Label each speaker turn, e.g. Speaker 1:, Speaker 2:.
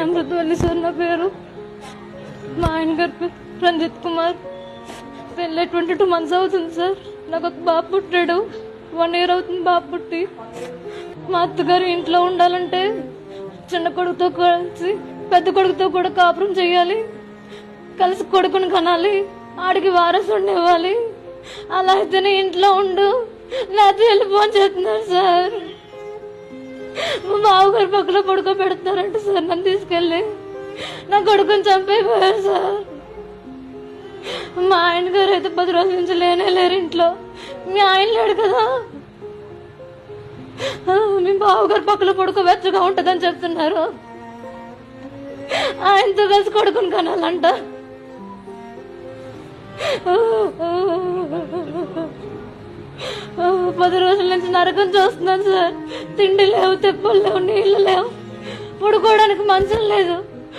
Speaker 1: Amruthavalli sir నా పేరు. మా ఆయన గారి రంజిత్ కుమార్. పెళ్ళి ట్వంటీ టూ మంత్స్ అవుతుంది సార్. నాకు ఒక బాబు పుట్టాడు. వన్ ఇయర్ అవుతుంది బాబు పుట్టి. మా అత్తగారు ఇంట్లో ఉండాలంటే చిన్న కొడుకుతో కలిసి పెద్ద కొడుకుతో కూడా కాపురం చేయాలి. కలిసి కొడుకుని కనాలి. ఆడికి వారసుని ఇవ్వాలి. అలా అయితేనే ఇంట్లో ఉండు. లేకపోతే వెళ్ళిపోని చెప్తున్నారు సార్. మా బావగారు పక్కన పడుకోబెడుతున్నారంట సార్ నన్ను తీసుకెళ్ళి. నా కొడుకుని చంపైపోయారు సార్. మా ఆయన గారు అయితే పది రోజుల నుంచి లేనే లేరు ఇంట్లో. మీ ఆయన లేడు కదా. మీ బావగారు పక్కన పడుకో వెచ్చగా ఉంటుందని చెప్తున్నారు. ఆయనతో కలిసి కొడుకుని కనాలంట. పది రోజుల నుంచి నరకం చూస్తున్నాను సార్. తిండి లేవు తెప్పలు లేవు నీళ్ళు లేవు. పడుకోవడానికి మంచం లేదు.